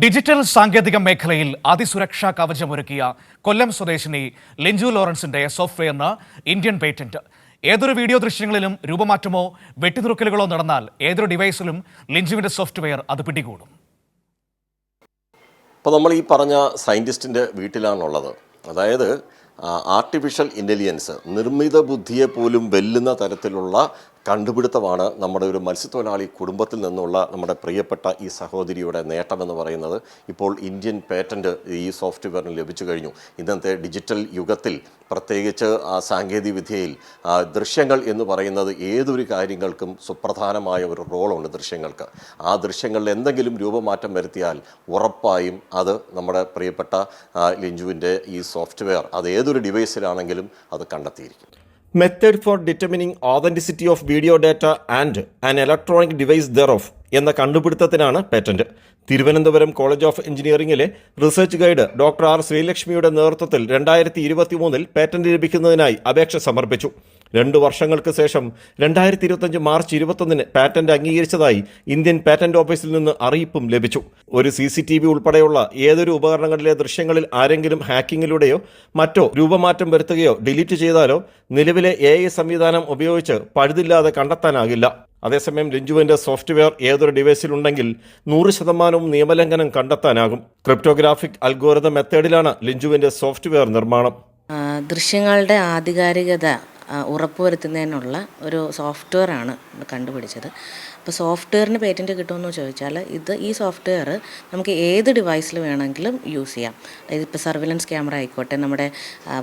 Digital സാങ്കേതിക മേഖലയിൽ അതിസുരക്ഷാ കവചമൊരുക്കിയ കൊല്ലം സ്വദേശിനി ലിഞ്ചു ലോറൻസിന്റെ സോഫ്റ്റ്വെയറിന് ഇന്ത്യൻ പേറ്റന്റ്. ഏതൊരു വീഡിയോ ദൃശ്യങ്ങളിലും രൂപമാറ്റമോ വെട്ടിനുറുക്കലുകളോ നടന്നാൽ ഏതൊരു ഡിവൈസിലും ലിഞ്ചുവിന്റെ സോഫ്റ്റ്വെയർ അത് പിടികൂടും. ഇപ്പോൾ നമ്മൾ ഈ പറഞ്ഞ സയന്റിസ്റ്റിന്റെ വീട്ടിലാണുള്ളത്. അതായത് ആർട്ടിഫിഷ്യൽ ഇന്റലിജൻസ് നിർമ്മിത ബുദ്ധിയെ പോലും വെല്ലുന്ന തരത്തിലുള്ള കണ്ടുപിടുത്തമാണ് നമ്മുടെ ഒരു മത്സ്യത്തൊഴിലാളി കുടുംബത്തിൽ നിന്നുള്ള നമ്മുടെ പ്രിയപ്പെട്ട ഈ സഹോദരിയുടെ നേട്ടമെന്ന് പറയുന്നത്. ഇപ്പോൾ ഇന്ത്യൻ പേറ്റന്റ് ഈ സോഫ്റ്റ്വെയറിന് ലഭിച്ചു കഴിഞ്ഞു. ഇന്നത്തെ ഡിജിറ്റൽ യുഗത്തിൽ പ്രത്യേകിച്ച് ആ സാങ്കേതിക വിദ്യയിൽ ദൃശ്യങ്ങൾ എന്ന് പറയുന്നത് ഏതൊരു കാര്യങ്ങൾക്കും സുപ്രധാനമായ ഒരു റോളുണ്ട് ദൃശ്യങ്ങൾക്ക്. ആ ദൃശ്യങ്ങളിൽ എന്തെങ്കിലും രൂപമാറ്റം വരുത്തിയാൽ ഉറപ്പായും അത് നമ്മുടെ പ്രിയപ്പെട്ട ലിഞ്ചുവിന്റെ ഈ സോഫ്റ്റ്വെയർ അത് ഏതൊരു ഡിവൈസിലാണെങ്കിലും അത് കണ്ടെത്തിയിരിക്കും. Method for determining authenticity of video data and an electronic device thereof എന്ന കണ്ടുപിടുത്തത്തിനാണ് പേറ്റന്റ് തിരുവനന്തപുരം കോളേജ് ഓഫ് എഞ്ചിനീയറിംഗിലെ റിസർച്ച് ഗൈഡ് ഡോക്ടർ ആർ ശ്രീലക്ഷ്മിയുടെ നേതൃത്വത്തിൽ രണ്ടായിരത്തി ഇരുപത്തി മൂന്നിൽ പേറ്റന്റ് ലഭിക്കുന്നതിനായി അപേക്ഷ സമർപ്പിച്ചു. രണ്ടു വർഷങ്ങൾക്ക് ശേഷം രണ്ടായിരത്തി ഇരുപത്തഞ്ച് മാർച്ച് ഇരുപത്തൊന്നിന് പാറ്റന്റ് അംഗീകരിച്ചതായി ഇന്ത്യൻ പാറ്റന്റ് ഓഫീസിൽ നിന്ന് അറിയിപ്പും ലഭിച്ചു. ഒരു സി സി ടി വി ഉൾപ്പെടെയുള്ള ഏതൊരു ഉപകരണങ്ങളിലെ ദൃശ്യങ്ങളിൽ ആരെങ്കിലും ഹാക്കിങ്ങിലൂടെയോ മറ്റോ രൂപമാറ്റം വരുത്തുകയോ ഡിലീറ്റ് ചെയ്താലോ നിലവിലെ എ ഐ സംവിധാനം ഉപയോഗിച്ച് പഴുതില്ലാതെ കണ്ടെത്താനാകില്ല. അതേസമയം ലിഞ്ചുവിന്റെ സോഫ്റ്റ്വെയർ ഏതൊരു ഡിവൈസിലുണ്ടെങ്കിൽ നൂറ് ശതമാനവും നിയമലംഘനം കണ്ടെത്താനാകും. ക്രിപ്റ്റോഗ്രാഫിക് അൽഗോരിതം മെത്തേഡിലാണ് ലിഞ്ചുവിന്റെ സോഫ്റ്റ്വെയർ നിർമ്മാണം. ദൃശ്യങ്ങളുടെ ആധികാരികത ഉറപ്പുവരുത്തുന്നതിനുള്ള ഒരു സോഫ്റ്റ്വെയർ ആണ് കണ്ടുപിടിച്ചത്. അപ്പോൾ സോഫ്റ്റ്വെയറിന് പേറ്റന്റ് കിട്ടുമെന്ന് ചോദിച്ചാൽ ഇത് ഈ സോഫ്റ്റ്വെയർ നമുക്ക് ഏത് ഡിവൈസിൽ വേണമെങ്കിലും യൂസ് ചെയ്യാം. അതായത് ഇപ്പോൾ സർവിലൻസ് ക്യാമറ ആയിക്കോട്ടെ നമ്മുടെ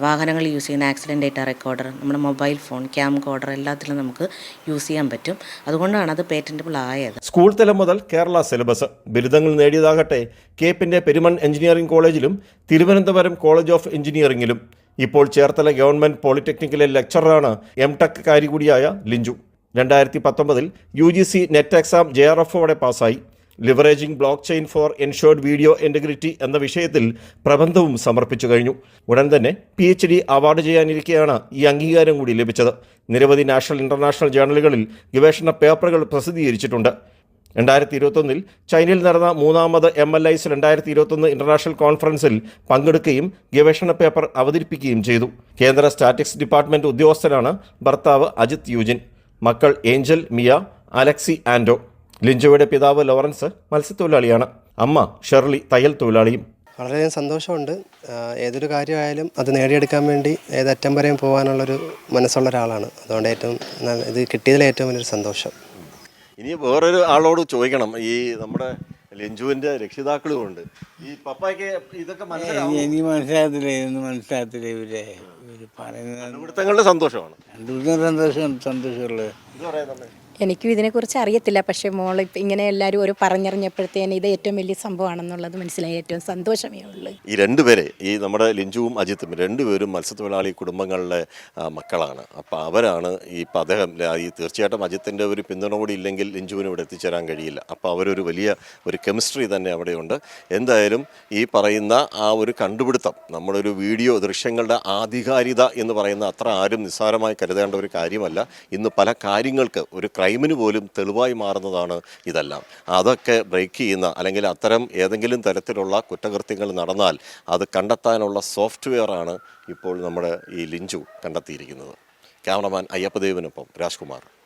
വാഹനങ്ങൾ യൂസ് ചെയ്യുന്ന ആക്സിഡന്റ് ഡേറ്റ റെക്കോർഡർ നമ്മുടെ മൊബൈൽ ഫോൺ ക്യാം കോഡർ എല്ലാത്തിലും നമുക്ക് യൂസ് ചെയ്യാൻ പറ്റും. അതുകൊണ്ടാണ് അത് പേറ്റന്റബിൾ ആയത്. സ്കൂൾ തലം മുതൽ കേരള സിലബസ് ബിരുദങ്ങൾ നേടിയതാകട്ടെ കേപ്പിന്റെ പെരുമൺ എഞ്ചിനീയറിംഗ് കോളേജിലും തിരുവനന്തപുരം കോളേജ് ഓഫ് എഞ്ചിനീയറിംഗിലും ഇപ്പോൾ ചേർത്തല ഗവൺമെന്റ് പോളിടെക്നിക്കിലെ ലെക്ചറാണ് എം ടെക് കാരി കൂടിയായ ലിഞ്ചു. രണ്ടായിരത്തി പത്തൊമ്പതിൽ U G C net exam J R എഫോടെ പാസ്സായി. Leveraging blockchain for ensured video integrity എന്ന വിഷയത്തിൽ പ്രബന്ധവും സമർപ്പിച്ചു കഴിഞ്ഞു. ഉടൻ തന്നെ പി എച്ച് ഡി അവാർഡ് ചെയ്യാനിരിക്കെയാണ് ഈ അംഗീകാരം കൂടി ലഭിച്ചത്. നിരവധി നാഷണൽ ഇന്റർനാഷണൽ ജേർണലുകളിൽ ഗവേഷണ പേപ്പറുകൾ പ്രസിദ്ധീകരിച്ചിട്ടുണ്ട്. രണ്ടായിരത്തി ഇരുപത്തൊന്നിൽ ചൈനയിൽ നടന്ന മൂന്നാമത് എം എൽ ഐസ് രണ്ടായിരത്തി ഇരുപത്തൊന്ന് ഇന്റർനാഷണൽ കോൺഫറൻസിൽ പങ്കെടുക്കുകയും ഗവേഷണ പേപ്പർ അവതരിപ്പിക്കുകയും ചെയ്തു. കേന്ദ്ര സ്റ്റാറ്റിക്സ് ഡിപ്പാർട്ട്മെന്റ് ഉദ്യോഗസ്ഥനാണ് ഭർത്താവ് അജിത് യൂജിൻ. മക്കൾ ഏഞ്ചൽ മിയ അലക്സി ആൻഡോ ലിഞ്ചോയുടെ പിതാവ് ലോറൻസ് മത്സ്യത്തൊഴിലാളിയാണ്. അമ്മ ഷെർലി തയ്യൽ തൊഴിലാളിയും. വളരെയധികം സന്തോഷമുണ്ട്. ഏതൊരു കാര്യമായാലും അത് നേടിയെടുക്കാൻ വേണ്ടി ഏതറ്റം വരെയും പോകാനുള്ളൊരു മനസ്സുള്ള ഒരാളാണ്. അതുകൊണ്ട് ഏറ്റവും ഇത് കിട്ടിയതിൽ ഏറ്റവും വലിയൊരു സന്തോഷം. ഇനി വേറൊരു ആളോട് ചോദിക്കണം. ഈ നമ്മുടെ ലിഞ്ചുവിന്റെ രക്ഷിതാക്കളും ഉണ്ട് ഈ പപ്പായ്ക്ക് ഇതൊക്കെ മനസ്സിലാവും എനിക്ക് മനസ്സിലാകത്തില്ല. ഇതൊന്നും മനസ്സിലാകത്തില്ല ഇവരെ. ഇവർ പറയുന്നത് കണ്ടുപിടുത്തങ്ങളുടെ സന്തോഷമാണ്. സന്തോഷം സന്തോഷമുള്ളത് ഇത് പറയുന്നത് എനിക്കും ഇതിനെക്കുറിച്ച് അറിയത്തില്ല. പക്ഷേ മോൾ ഇപ്പം ഇങ്ങനെ എല്ലാവരും ഒരു പറഞ്ഞറിഞ്ഞപ്പോഴത്തേന് ഇത് ഏറ്റവും വലിയ സംഭവമാണെന്നുള്ളത് മനസ്സിലായി. ഏറ്റവും സന്തോഷമേ ഉള്ളൂ. ഈ രണ്ടുപേരെ ഈ നമ്മുടെ ലിഞ്ചുവും അജിത്തും രണ്ടുപേരും മത്സ്യത്തൊഴിലാളി കുടുംബങ്ങളിലെ മക്കളാണ്. അപ്പോൾ അവരാണ് ഈ അദ്ദേഹം ഈ തീർച്ചയായിട്ടും അജിത്തിന്റെ ഒരു പിന്തുണ കൂടി ഇല്ലെങ്കിൽ ലിഞ്ചുവിന് ഇവിടെ എത്തിച്ചേരാൻ കഴിയില്ല. അപ്പോൾ അവരൊരു വലിയ ഒരു കെമിസ്ട്രി തന്നെ അവിടെയുണ്ട്. എന്തായാലും ഈ പറയുന്ന ആ ഒരു കണ്ടുപിടുത്തം നമ്മളൊരു വീഡിയോ ദൃശ്യങ്ങളുടെ ആധികാരികത എന്ന് പറയുന്ന അത്ര ആരും നിസ്സാരമായി കരുതേണ്ട ഒരു കാര്യമല്ല. ഇന്ന് പല കാര്യങ്ങൾക്ക് ഒരു ക്രൈമിന് പോലും തെളിവായി മാറുന്നതാണ് ഇതെല്ലാം. അതൊക്കെ ബ്രേക്ക് ചെയ്യുന്ന അല്ലെങ്കിൽ അത്തരം ഏതെങ്കിലും തരത്തിലുള്ള കുറ്റകൃത്യങ്ങൾ നടന്നാൽ അത് കണ്ടെത്താനുള്ള സോഫ്റ്റ്വെയറാണ് ഇപ്പോൾ നമ്മുടെ ഈ ലിഞ്ചു കണ്ടെത്തിയിരിക്കുന്നത്. ക്യാമറമാൻ അയ്യപ്പദേവിനൊപ്പം രാജ്കുമാർ.